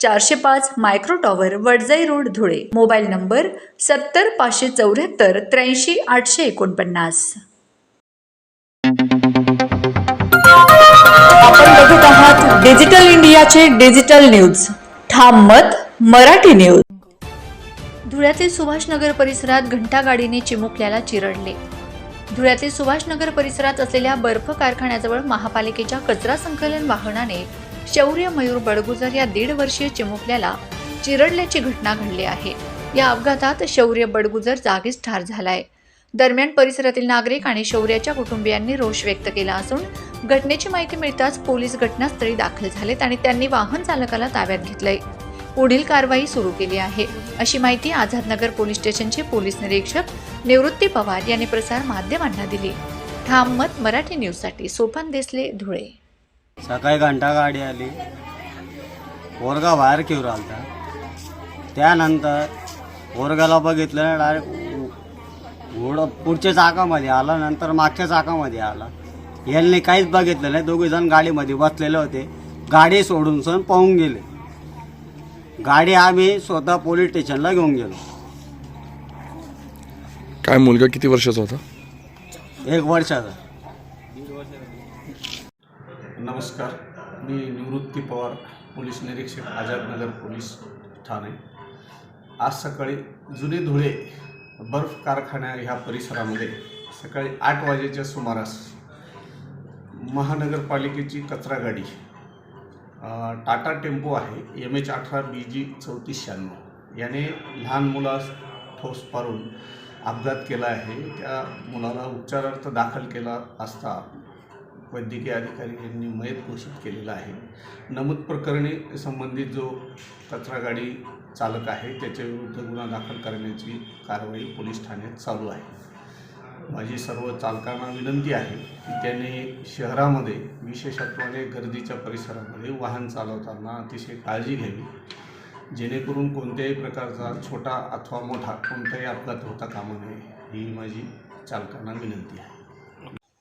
चारशे पाच micro tower Wadjai road Dhule. Mobile number सत्तर पाचशे चौऱ्याहत्तर त्र्याऐंशी आठशे एकोणपन्नास. आपण बघत आहात डिजिटल इंडियाचे डिजिटल न्यूज. ठाम मत मराठी न्यूज. धुळ्यातील सुभाषनगर परिसरात घंटा गाडीने चिमुकल्याला चिरडले. धुळ्यातील सुभाषनगर परिसरात असलेल्या बर्फ कारखान्याजवळ महापालिकेच्या कचरा संकलन वाहनाने शौर्य मयूर बडगुजर या दीड वर्षीय चिमुकल्याला चिरडल्याची घटना घडली आहे. या अपघातात शौर्य बडगुजर जागीच ठार झालाय. दरम्यान परिसरातील नागरिक आणि शौर्याच्या कुटुंबियांनी रोष व्यक्त केला असून घटनेची माहिती मिळताच पोलीस घटनास्थळी दाखल झालेत आणि त्यांनी वाहन चालकाला ताब्यात घेतलंय. पुढील कारवाई सुरू केली आहे. अशी माहिती आझादनगर पोलीस स्टेशनचे पोलीस निरीक्षक निवृत्ती पवार यांनी प्रसार माध्यमांना दिली. ठाम मत मराठी न्यूजसाठी सोपान देसले धुळे. सकाळी घंटा गाडी आली. पोरगा बाहेर घेऊन आलता त्यानंतर पोरगाला बघितलं डायरेक्ट घोडं पुढच्या चाकामध्ये आला नंतर मागच्या चाकामध्ये आला. यांनी काहीच बघितलं नाही. दोघे जण गाडीमध्ये बसलेले होते. गाडी सोडून सण पाहून गेले. गाडी आम्ही स्वतः पोलीस स्टेशनला घेऊन गेलो. काय मुलगा किती वर्षाचा होता? एक वर्षाचा. नमस्कार. मी निवृत्ती पवार पोलीस निरीक्षक आझादनगर पोलीस ठाणे. आज सकाळी जुने धुळे बर्फ कारखान्या ह्या परिसरामध्ये सकाळी आठ वाजेच्या सुमारास महानगरपालिकेची कचरा गाडी टाटा टेम्पो आहे एम एच अठरा बी जी चौतीस शहाण्णव. याने लहान मुलास ठोस पारून अपघात केला आहे. त्या मुलाला उपचारार्थ दाखल केला असता वैद्यकीय अधिकारी यांनी मयत घोषित केलेला आहे. नमूद प्रकरणी संबंधित जो कचरा गाडी चालक आहे त्याच्याविरुद्ध गुन्हा दाखल करण्याची कारवाई पोलीस ठाण्यात चालू आहे. माझी सर्व चालकांना विनंती आहे की त्यांनी शहरामध्ये विशेषत्वाने गर्दीच्या परिसरामध्ये वाहन चालवताना अतिशय काळजी घ्यावी. जेणेकरून कोणत्याही प्रकारचा छोटा अथवा मोठा कोणताही अपघात होता कामा नये ही माझी चालकांना विनंती आहे.